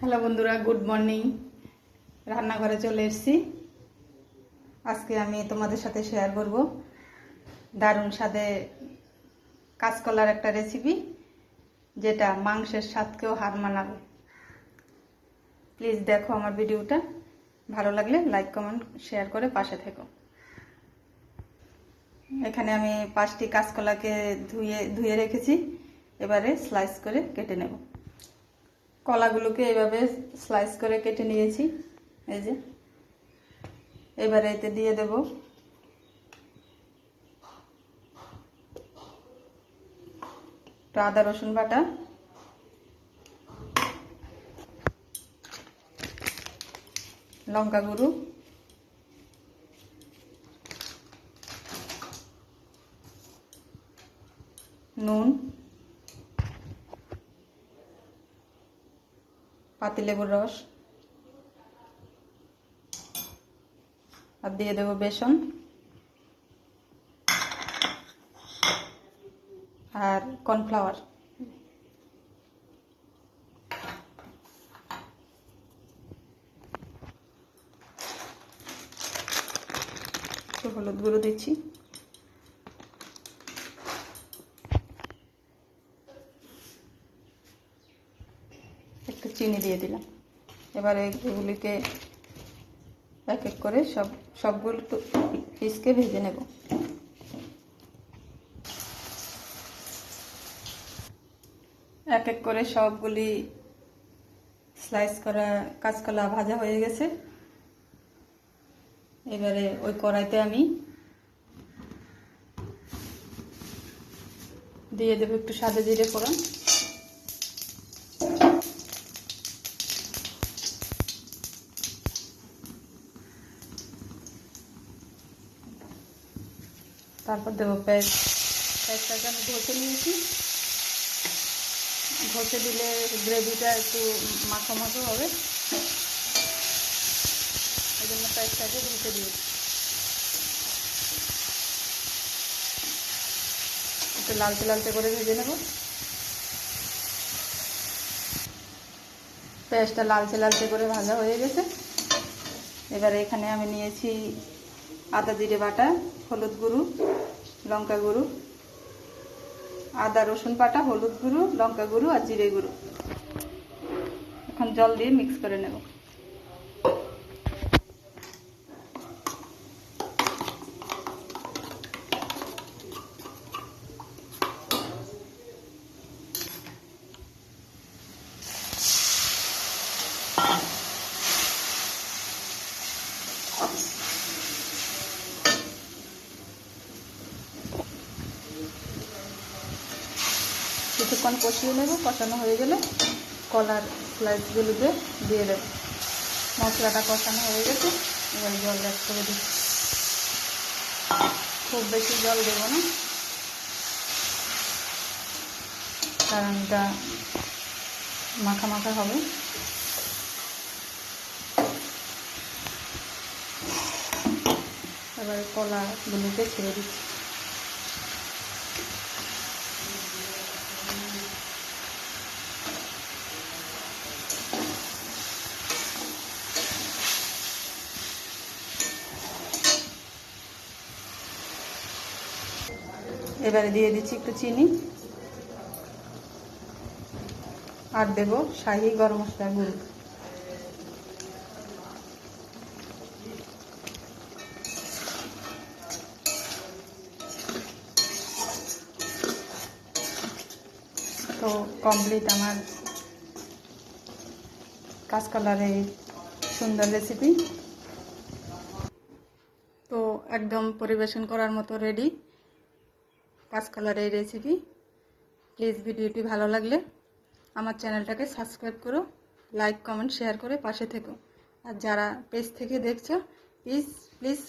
Hello বন্ধুরা, good morning. রান্নাঘরে চলে এসেছি। আজকে আমি তোমাদের সাথে শেয়ার করব দারুণ স্বাদে কাঁচকলার একটা রেসিপি যেটা মাংসের স্বাদকেও হার মানাবে। প্লিজ দেখো আমার ভিডিওটা। ভালো লাগলে লাইক কমেন্ট শেয়ার করে পাশে থেকো। এখানে আমি পাঁচটি কাঁচকলাকে ধুয়ে ধুয়ে রেখেছি। এবারে স্লাইস করে কেটে নেব। কলাগুলোকে এভাবে স্লাইস করে কেটে নিয়েছি। এই যে। এবারে এতে দিয়ে দেব। আদা রসুন বাটা। লঙ্কা গুঁড়ো। নুন। পাতিলেবুর রস। আর দিয়ে দেবো বেসন। আর কর্নফ্লাওয়ার। হলুদ গুঁড়ো দিচ্ছি। একটু চিনি দিয়ে দিলাম। এবারে এগুলিকে এক এক করে সব, সবগুলো একটু পিসকে ভেজে নেব। এক এক করে সবগুলি স্লাইস করা কাঁচকলা ভাজা হয়ে গেছে। এবারে ওই কড়াইতে আমি দিয়ে দেবো একটু সাদা জিরে ফোড়ন। তারপর দেবো পেস্ট পেস্টটাকে আমি ঘষে নিয়েছি। ঘষে দিলে গ্রেভিটা একটু মাখো মাখো হবে। এই জন্য পেস্টটাকে ঘষে দিয়েছি। একটু লালচে লালচে করে ভেজে নেব। পেঁয়াজটা লালচে লালচে করে ভাজা হয়ে গেছে। এবারে এখানে আমি নিয়েছি আদা জিরে বাটা, হলুদ গুঁড়ো, লঙ্কা গুঁড়ো, আদা রসুন বাটা, হলুদ গুঁড়ো, লঙ্কা গুঁড়ো আর জিরে গুঁড়ো। এখন জল দিয়ে মিক্স করে নেব। কিছুক্ষণ কষিয়ে নেব, কষানো হয়ে গেলে কলার স্লাইসগুলোকে দিয়ে দেব। মশলাটা কষানো হয়ে গেছে, এবার জল অ্যাড করে দিই খুব বেশি জল দেবো না, কারণ এটা মাখা মাখা হবে। এবার কলাগুলোকে ছেড়ে দিচ্ছি। এবারে দিয়ে দিচ্ছি একটু চিনি। আর দেব শাহি গরম মশলা গুঁড়ো। তো কমপ্লিট আমার কাঁচকলার এই সুন্দর রেসিপি তো একদম পরিবেশন করার মতো রেডি কাঁচকলার এই রেসিপি প্লিজ ভিডিওটি ভালো লাগলে আমার চ্যানেলটাকে সাবস্ক্রাইব করো লাইক কমেন্ট শেয়ার করে পাশে থেকো। আর যারা পেজ থেকে দেখছ প্লিজ প্লিজ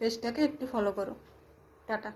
পেজটাকে একটু ফলো করো। টাটা।